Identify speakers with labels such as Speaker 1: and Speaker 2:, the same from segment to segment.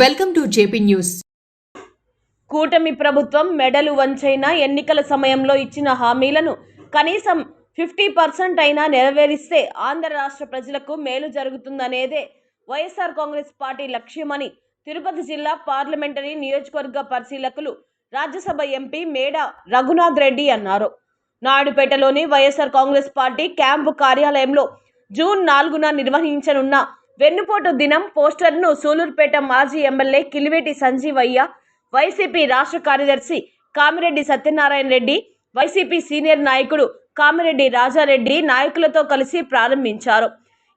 Speaker 1: Welcome to JP news.
Speaker 2: కూటమి ప్రభుత్వం మెడలు వంచైన ఎన్నికల సమయంలో ఇచ్చిన హామీలను కనీసం ఫిఫ్టీ పర్సెంట్ అయినా నెరవేరిస్తే ఆంధ్ర రాష్ట్ర ప్రజలకు మేలు జరుగుతుందనేదే వైఎస్ఆర్ కాంగ్రెస్ పార్టీ లక్ష్యమని తిరుపతి జిల్లా పార్లమెంటరీ నియోజకవర్గ పరిశీలకులు రాజ్యసభ ఎంపీ మేడ రఘునాథ్ రెడ్డి అన్నారు. నాయుడుపేటలోని వైఎస్ఆర్ కాంగ్రెస్ పార్టీ క్యాంపు కార్యాలయంలో జూన్ నాలుగున నిర్వహించనున్న వెన్నుపోటు దినం పోస్టర్ను సూలూరుపేట మాజీ ఎమ్మెల్యే కిలివేటి సంజీవయ్య వైసీపీ రాష్ట్ర కార్యదర్శి కామిరెడ్డి సత్యనారాయణ రెడ్డి వైసీపీ సీనియర్ నాయకుడు కామిరెడ్డి రాజారెడ్డి నాయకులతో కలిసి ప్రారంభించారు.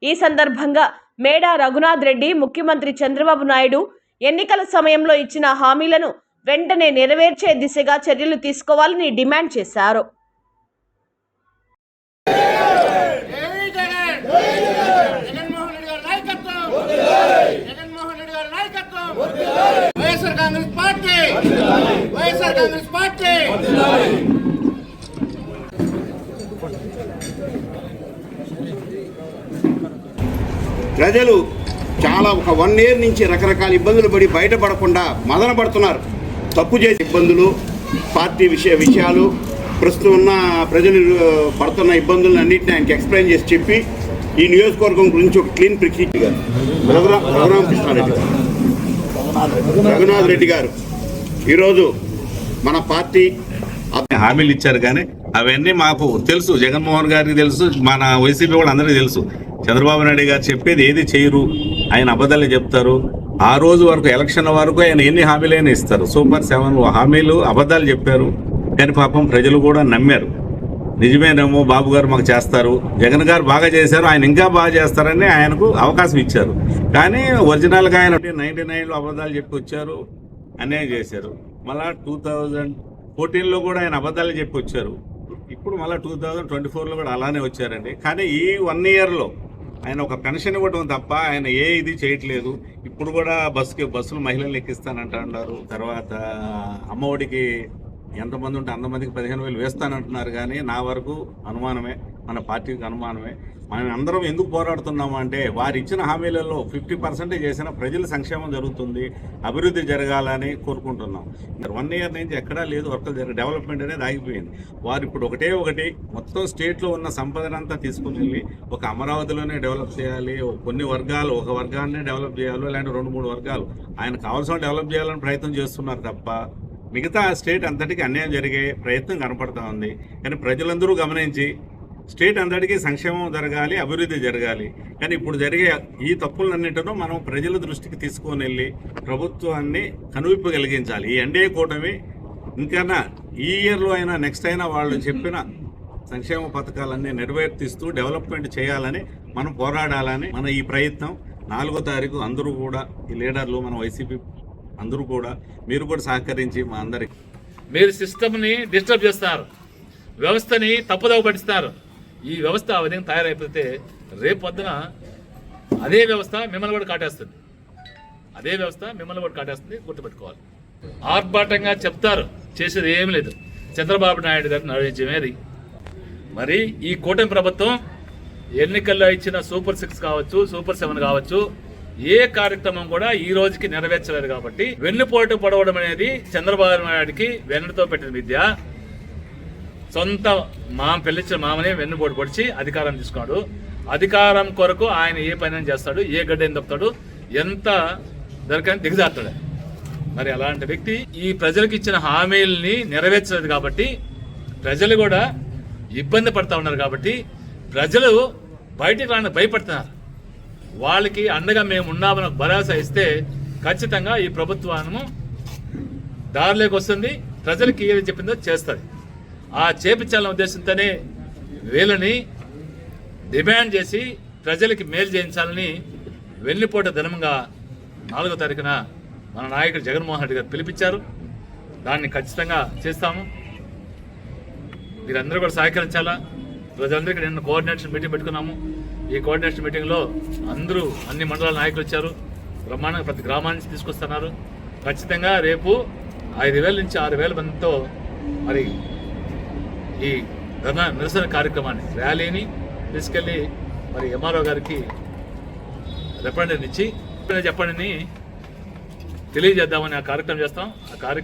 Speaker 2: ఈ సందర్భంగా మేడా రఘునాథ్ రెడ్డి ముఖ్యమంత్రి చంద్రబాబు నాయుడు ఎన్నికల సమయంలో ఇచ్చిన హామీలను వెంటనే నెరవేర్చే దిశగా చర్యలు తీసుకోవాలని డిమాండ్ చేశారు
Speaker 3: జై జగన్ జగన్మోహన్ రెడ్డి గారి నాయకత్వం జగన్మోహన్ రెడ్డి గారి నాయకత్వం YSR Congress party! YSR Congress party!
Speaker 4: ప్రజలు చాలా ఒక వన్ ఇయర్ నుంచి రకరకాల ఇబ్బందులు పడి బయటపడకుండా మదన పడుతున్నారు తప్పు చేసే ఇబ్బందులు పార్టీ విషయ విషయాలు ప్రస్తుతం ఉన్న ప్రజలు పడుతున్న ఇబ్బందులను అన్నింటినీ ఆయనకి ఎక్స్ప్లెయిన్ చేసి చెప్పి ఈ నియోజకవర్గం గురించి ఒక క్లీన్ ప్రిక్రిట్ రఘురామకృష్ణారెడ్డి గారు. రఘునాథ్ రెడ్డి గారు ఈరోజు మన పార్టీ
Speaker 5: హామీలు ఇచ్చారు కానీ అవన్నీ మాకు తెలుసు. జగన్మోహన్ గారికి తెలుసు మన వైసీపీ కూడా అందరికీ తెలుసు. చంద్రబాబు నాయుడు గారు చెప్పేది ఏది చేయరు ఆయన అబద్ధాలు చెప్తారు. ఆ రోజు వరకు ఎలక్షన్ వరకు ఆయన ఎన్ని హామీలైనా ఇస్తారు. సూపర్ సెవెన్ హామీలు అబద్ధాలు చెప్పారు. కానీ పాపం ప్రజలు కూడా నమ్మారు. నిజమేనేమో బాబు గారు మాకు చేస్తారు. జగన్ గారు బాగా చేశారు ఆయన ఇంకా బాగా చేస్తారని ఆయనకు అవకాశం ఇచ్చారు. కానీ ఒరిజినల్గా ఆయన నైన్టీ నైన్లో అబద్ధాలు చెప్పి వచ్చారు అన్యాయం చేశారు. మళ్ళా టూ థౌజండ్ ఫోర్టీన్లో కూడా ఆయన అబద్ధాలు చెప్పి వచ్చారు. ఇప్పుడు మళ్ళీ టూ థౌజండ్ ట్వంటీ ఫోర్లో కూడా అలానే వచ్చారండి. కానీ ఈ వన్ ఇయర్లో ఆయన ఒక పెన్షన్ ఇవ్వడం తప్ప ఆయన ఏ ఇది చేయట్లేదు. ఇప్పుడు కూడా బస్సుకి బస్సులు మహిళలు ఎక్కిస్తానంటున్నారు తర్వాత అమ్మఒడికి ఎంతమంది ఉంటే అంతమందికి పదిహేను వేలు వేస్తానంటున్నారు కానీ నా వరకు అనుమానమే మన పార్టీకి అనుమానమే. మనం అందరం ఎందుకు పోరాడుతున్నాము అంటే వారు ఇచ్చిన హామీలలో ఫిఫ్టీ పర్సెంటేజ్ చేసిన ప్రజల సంక్షేమం జరుగుతుంది అభివృద్ధి జరగాలని కోరుకుంటున్నాం. వన్ ఇయర్ నుంచి ఎక్కడా లేదు వర్క్ జరగ డెవలప్మెంట్ అనేది ఆగిపోయింది. వారు ఇప్పుడు ఒకటే ఒకటి మొత్తం స్టేట్లో ఉన్న సంపదనంతా తీసుకుని వెళ్ళి ఒక అమరావతిలోనే డెవలప్ చేయాలి కొన్ని వర్గాలు ఒక వర్గాన్నే డెవలప్ చేయాలి ఇలాంటి రెండు మూడు వర్గాలు. ఆయన కావాల్సిన డెవలప్ చేయాలని ప్రయత్నం చేస్తున్నారు తప్ప మిగతా స్టేట్ అంతటికి అన్యాయం జరిగే ప్రయత్నం కనపడుతూ ఉంది. కానీ ప్రజలందరూ గమనించి స్టేట్ అంతటికీ సంక్షేమం జరగాలి అభివృద్ధి జరగాలి. కానీ ఇప్పుడు జరిగే ఈ తప్పులన్నింటినూ మనం ప్రజల దృష్టికి తీసుకొని వెళ్ళి ప్రభుత్వాన్ని కనువిప్పు కలిగించాలి. ఈ ఎన్డీఏ కూటమి ఇంకైనా ఈ ఇయర్లో అయినా నెక్స్ట్ అయినా వాళ్ళు చెప్పిన సంక్షేమ పథకాలన్నీ నెరవేర్తిస్తూ డెవలప్మెంట్ చేయాలని మనం పోరాడాలని మన ఈ ప్రయత్నం. నాలుగో తారీఖు అందరూ కూడా ఈ లీడర్లు మన వైసీపీ అందరూ కూడా మీరు కూడా సహకరించి మా అందరికి.
Speaker 6: మీరు సిస్టమ్ని డిస్టర్బ్ చేస్తారు. వ్యవస్థని తప్పుదవ పడిస్తారు ఈ వ్యవస్థ ఆ విధంగా తయారైపోతే రేపు పొద్దున అదే వ్యవస్థ మిమ్మల్ని కూడా కాటేస్తుంది. అదే వ్యవస్థ మిమ్మల్ని కూడా కాటేస్తుంది గుర్తుపెట్టుకోవాలి. ఆర్భాటంగా చెప్తారు చేసేది ఏం లేదు. చంద్రబాబు నాయుడు గారు నడిచేది మరి ఈ కూటమి ప్రభుత్వం ఎన్నికల్లో ఇచ్చిన సూపర్ సిక్స్ కావచ్చు సూపర్ సెవెన్ కావచ్చు ఏ కార్యక్రమం కూడా ఈ రోజుకి నెరవేర్చలేదు కాబట్టి వెన్నుపోటు పడవడం అనేది చంద్రబాబు నాయుడికి వెన్నుతో పెట్టిన విద్య. సొంత మామ పెళ్ళిచ్చిన మామనే వెన్నుపోటు పొడిచి అధికారం తీసుకున్నాడు. అధికారం కొరకు ఆయన ఏ పని చేస్తాడు ఏ గడ్డని తప్పుతాడు ఎంత దొరకని దిగజారుతాడు. మరి అలాంటి వ్యక్తి ఈ ప్రజలకు ఇచ్చిన హామీలని నెరవేర్చలేదు కాబట్టి ప్రజలు కూడా ఇబ్బంది పడతా ఉన్నారు కాబట్టి ప్రజలు బయటికి రాని భయపడుతున్నారు. వాళ్ళకి అండగా మేము ఉన్నామని భరోసా ఇస్తే ఖచ్చితంగా ఈ ప్రభుత్వము దారిలోకి వస్తుంది. ప్రజలకి ఏది చెప్పిందో చేస్తుంది. ఆ చేపించాలన్న ఉద్దేశంతోనే వీళ్ళని డిమాండ్ చేసి ప్రజలకి మేలు చేయించాలని వెన్నుపోట ధనంగా నాలుగో తారీఖున మన నాయకుడు జగన్మోహన్ రెడ్డి గారు పిలిపించారు. దాన్ని ఖచ్చితంగా చేస్తాము. మీరందరూ కూడా సహకరించాలా? ప్రజలందరికీ నిన్న కోఆర్డినేషన్ మీటింగ్ పెట్టుకున్నాము. ఈ కోఆర్డినేషన్ మీటింగ్లో అందరూ అన్ని మండలాల నాయకులు వచ్చారు. బ్రహ్మాండంగా ప్రతి గ్రామానికి తీసుకొస్తున్నారు. ఖచ్చితంగా రేపు ఐదు వేల నుంచి ఆరు వేల మందితో మరి ఈ ధర్నా నిరసన కార్యక్రమాన్ని ర్యాలీని తీసుకెళ్ళి మరి ఎంఆర్ఓ గారికి రిప్రజెంటేషన్ ఇచ్చి చెప్పండి తెలియజేద్దామని ఆ కార్యక్రమం చేస్తాం. ఆ కార్యక్రమం